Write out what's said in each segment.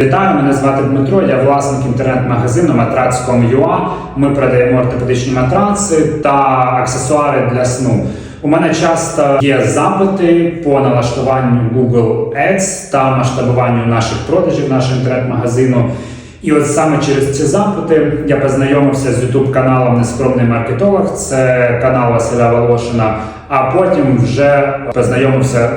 Вітаю, мене звати Дмитро. Я власник інтернет-магазину Матрац.com.ua. Ми продаємо ортопедичні матраци та аксесуари для сну. У мене часто є запити по налаштуванню Google Ads та масштабуванню наших продажів нашого інтернет-магазину. І от саме через ці запити я познайомився з youtube каналом Нескромний маркетолог. Це канал Василя Волошина. А потім вже познайомився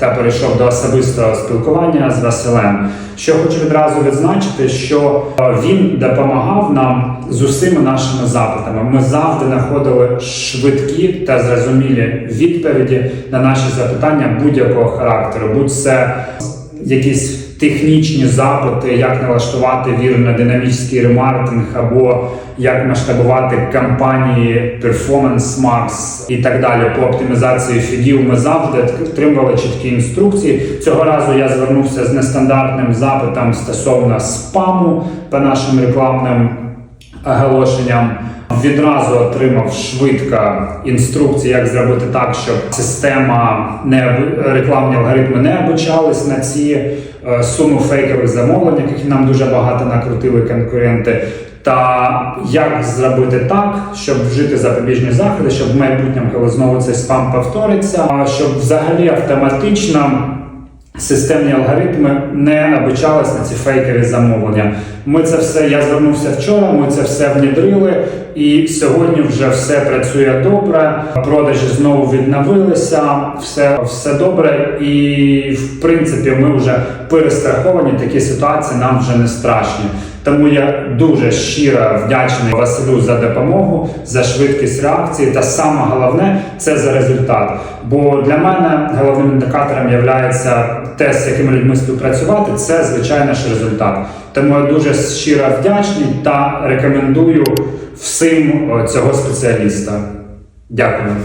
та перейшов до особистого спілкування з Василем. Що хочу відразу відзначити, що е, він допомагав нам з усіма нашими запитами. Ми завжди знаходили швидкі та зрозумілі відповіді на наші запитання будь-якого характеру, будь це якісь технічні запити, як налаштувати вірно динамічний ремаркетинг або як масштабувати кампанії Performance Max і так далі по оптимізації фідів. Ми завжди отримували чіткі інструкції. Цього разу я звернувся з нестандартним запитом стосовно спаму по нашим рекламним оголошенням. Відразу отримав швидко інструкції, як зробити так, щоб система не рекламні алгоритми не обучались на ці е, суму фейкових замовлень, яких нам дуже багато накрутили конкуренти. Та як зробити так, щоб вжити запобіжні заходи, щоб в майбутньому, коли знову цей спам повториться, щоб взагалі автоматично системні алгоритми не обучались на ці фейкові замовлення. Ми це все, я звернувся вчора, ми це все внідрили, і сьогодні вже все працює добре. Продажі знову відновилися, все, все добре, і в принципі ми вже перестраховані. Такі ситуації нам вже не страшні. Тому я дуже щиро вдячний Василю за допомогу, за швидкість реакції. Та саме головне це за результат. Бо для мене головним індикатором є те, з якими людьми співпрацювати, це звичайно ж результат. Тому я дуже щиро вдячний та рекомендую всім цього спеціаліста. Дякую.